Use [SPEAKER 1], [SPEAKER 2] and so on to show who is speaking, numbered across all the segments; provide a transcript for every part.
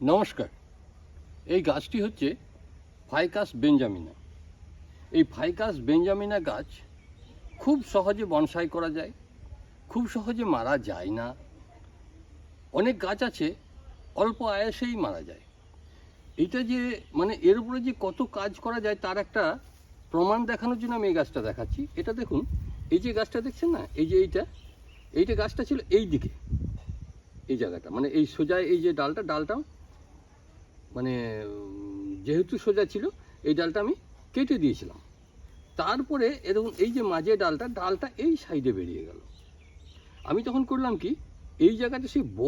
[SPEAKER 1] নমস্কার। এই গাছটি হচ্ছে ফাইকাস বেঞ্জামিনা। এই ফাইকাস বেঞ্জামিনা গাছ খুব সহজে বনসাই করা যায়, খুব সহজে মারা যায় না। অনেক গাছ আছে, অল্প আয়াসেই মারা যায়। এটা যে মানে এর উপরে যে কত কাজ করা যায় তার একটা প্রমাণ দেখানোর জন্য আমি এই গাছটা দেখাচ্ছি। এটা দেখুন, এই যে গাছটা দেখছেন না? এই যে এইটা এইটা গাছটা ছিল এই দিকে। এই জায়গাটা মানে এই সোজা এই যে ডালটা ডালটা মানে যেহেতু সোজা ছিল, এই ডালটা আমি কেটে দিয়েছিলাম। তারপরে এরকম এই যে মাঝে ডালটা ডালটা এই সাইডে বেরিয়ে গেল। আমি তখন করলাম কি, এই জায়গাটা সেই ব,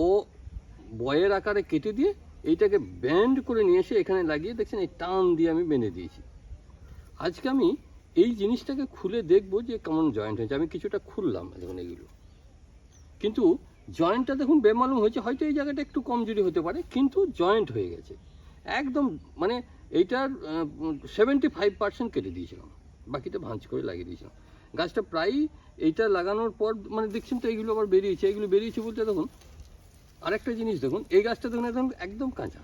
[SPEAKER 1] বয়ের আকারে কেটে দিয়ে এইটাকে ব্যান্ড করে নিয়ে এসে এখানে লাগিয়ে, দেখছেন, এই টান দিয়ে আমি বেঁধে দিয়েছি। আজকে আমি এই জিনিসটাকে খুলে দেখব যে কেমন জয়েন্ট হয়েছে। আমি কিছুটা খুললাম, দেখুন, এগুলো। কিন্তু জয়েন্টটা দেখুন, বেমালুম হয়েছে। হয়তো এই জায়গাটা একটু কমজোরি হতে পারে, কিন্তু জয়েন্ট হয়ে গেছে। একদম মানে এইটার সেভেন্টি ফাইভ পার্সেন্ট কেটে দিয়েছিলাম। বাকিটা ভাঁজ করে লাগিয়ে দিয়েছিলাম। গাছটা প্রায়ই এইটা লাগানোর পর মানে দেখছেন তো, এইগুলো আবার বেরিয়েছে, এইগুলো বেরিয়েছে বলতে দেখুন, আরেকটা জিনিস দেখুন, এই গাছটা দেখুন, একদম একদম কাঁচা।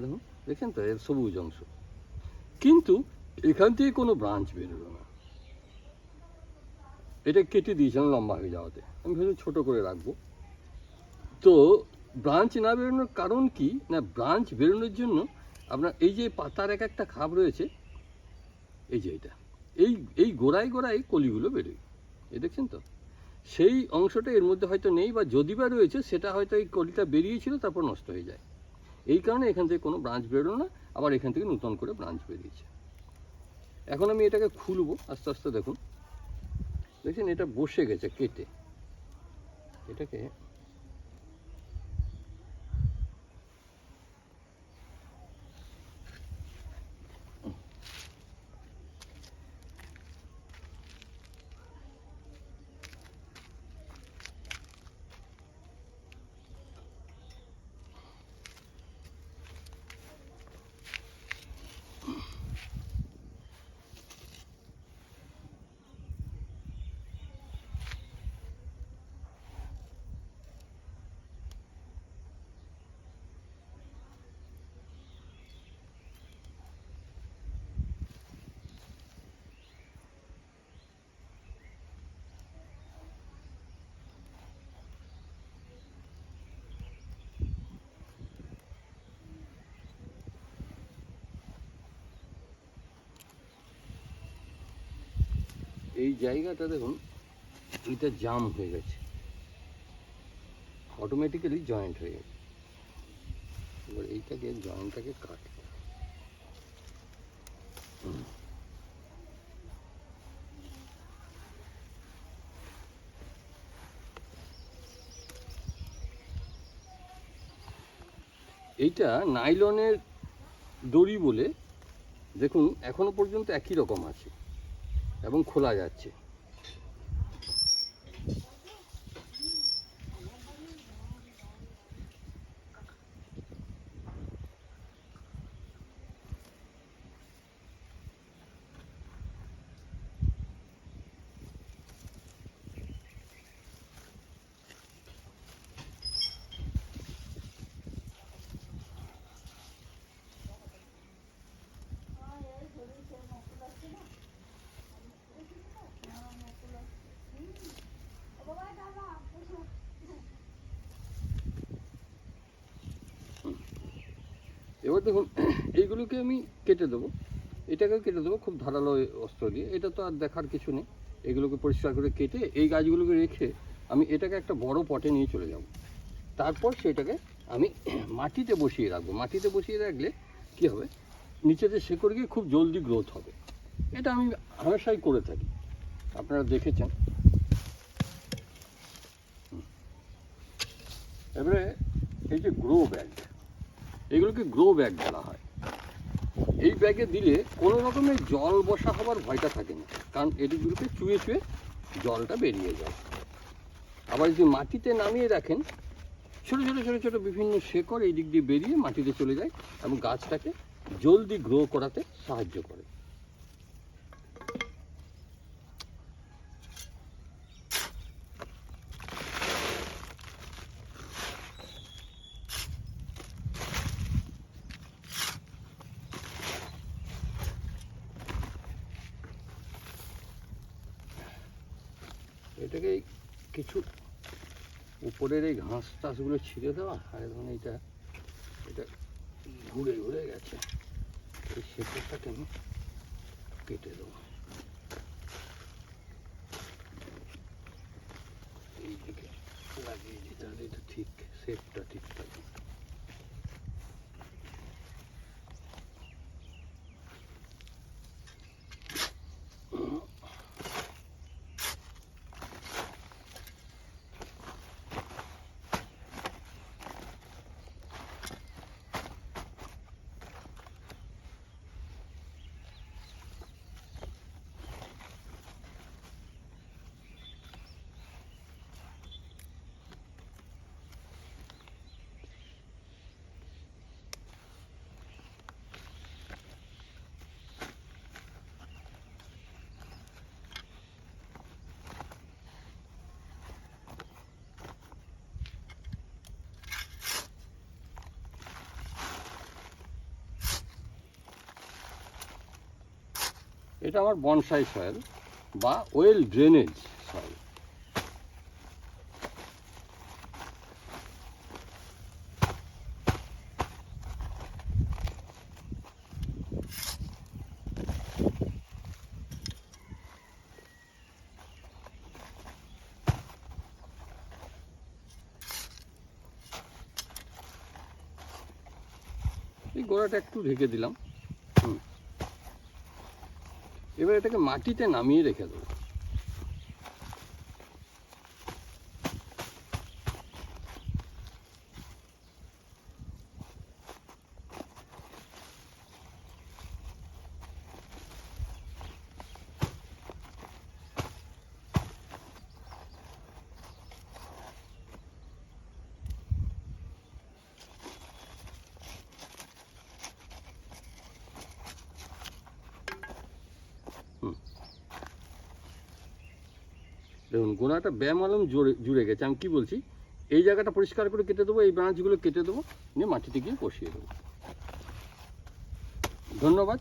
[SPEAKER 1] দেখুন, দেখছেন তো, এর সবুজ অংশ। কিন্তু এখান থেকে কোনো ব্রাঞ্চ বেরোলো না। এটা কেটে দিয়েছিলাম লম্বা হয়ে যাওয়াতে। আমি ভেবে ছোটো করে রাখব। তো ব্রাঞ্চ না বেরোনোর কারণ কি? না, ব্রাঞ্চ বেরোনোর জন্য আপনার এই যে পাতার এক একটা খাপ রয়েছে, এই যে এটা, এই এই গোড়ায় গোড়ায় কলিগুলো বেরোয়। এই দেখছেন তো? সেই অংশটা এর মধ্যে হয়তো নেই বা যদি বা রয়েছে, সেটা হয়তো এই কলিটা বেরিয়েছিল, তারপর নষ্ট হয়ে যায়। এই কারণে এখান থেকে কোনো ব্রাঞ্চ বেরোলো না, আবার এখান থেকে নতুন করে ব্রাঞ্চ বেরিয়েছে। এখন আমি এটাকে খুলবো, আস্তে আস্তে দেখুন। দেখছেন, এটা বসে গেছে কেটে। এটাকে এই জায়গাটা দেখুন, এটা জাম হয়ে গেছে অটোমেটিক্যালি জয়েন্ট হয়ে গেছে এবার এইটাকে জয়েন্টটাকে। হুম। এইটা নাইলনের দড়ি বলে, দেখুন, এখনও পর্যন্ত একই রকম আছে এবং খোলা যাচ্ছে। এবার দেখুন, এইগুলোকে আমি কেটে দেবো। এটাকেও কেটে দেবো খুব ধারালো অস্ত্র দিয়ে। এটা তো আর দেখার কিছু নেই। এগুলোকে পরিষ্কার করে কেটে এই গাছগুলোকে রেখে আমি এটাকে একটা বড় পটে নিয়ে চলে যাব। তারপর সেটাকে আমি মাটিতে বসিয়ে রাখব। মাটিতে বসিয়ে রাখলে কি হবে? নিচেতে শেকড় গিয়ে খুব জলদি গ্রোথ হবে। এটা আমি হামেশাই করে থাকি। আপনারা দেখেছেন। এবারে এই যে গ্রো ব্যাগ এগুলোকে গ্রো ব্যাগ বলা হয়। এই ব্যাগে দিলে কোনো রকমের জল বসা হওয়ার ভয়টা থাকে না, কারণ এটিগুলোকে চুয়ে চুয়ে জলটা বেরিয়ে যায়। আবার যদি মাটিতে নামিয়ে রাখেন, ছোটো ছোটো ছোটো ছোটো বিভিন্ন শেকড় এই দিক দিয়ে বেরিয়ে মাটিতে চলে যায় এবং গাছটাকে জলদি গ্রো করাতে সাহায্য করে। এটাকে কিছু উপরের এই ঘাস টাসগুলো ছিঁড়ে দেওয়া আর এখন এইটা, এটা ঘুরে ঘুরে গেছে। এই শেপটাকে আমি কেটে দেবো। এইদিকে লাগিয়ে দিই তাহলে এটা ঠিক, শেপটা ঠিক থাকবে। এটা আমার বনসাই সয়েল বা ওয়েল ড্রেনেজ সয়েল এই গোড়াটা একটু ঢেকে দিলাম। এবার এটাকে মাটিতে নামিয়ে রেখে দেবো। দেখুন গোড়াটা ব্যায়াম আলম জুড়ে জুড়ে গেছে। আমি কী বলছি? এই জায়গাটা পরিষ্কার করে কেটে দেবো, এই ব্রাঞ্চগুলো কেটে দেবো, নিয়ে মাটিতে গিয়ে বসিয়ে দেবো। ধন্যবাদ।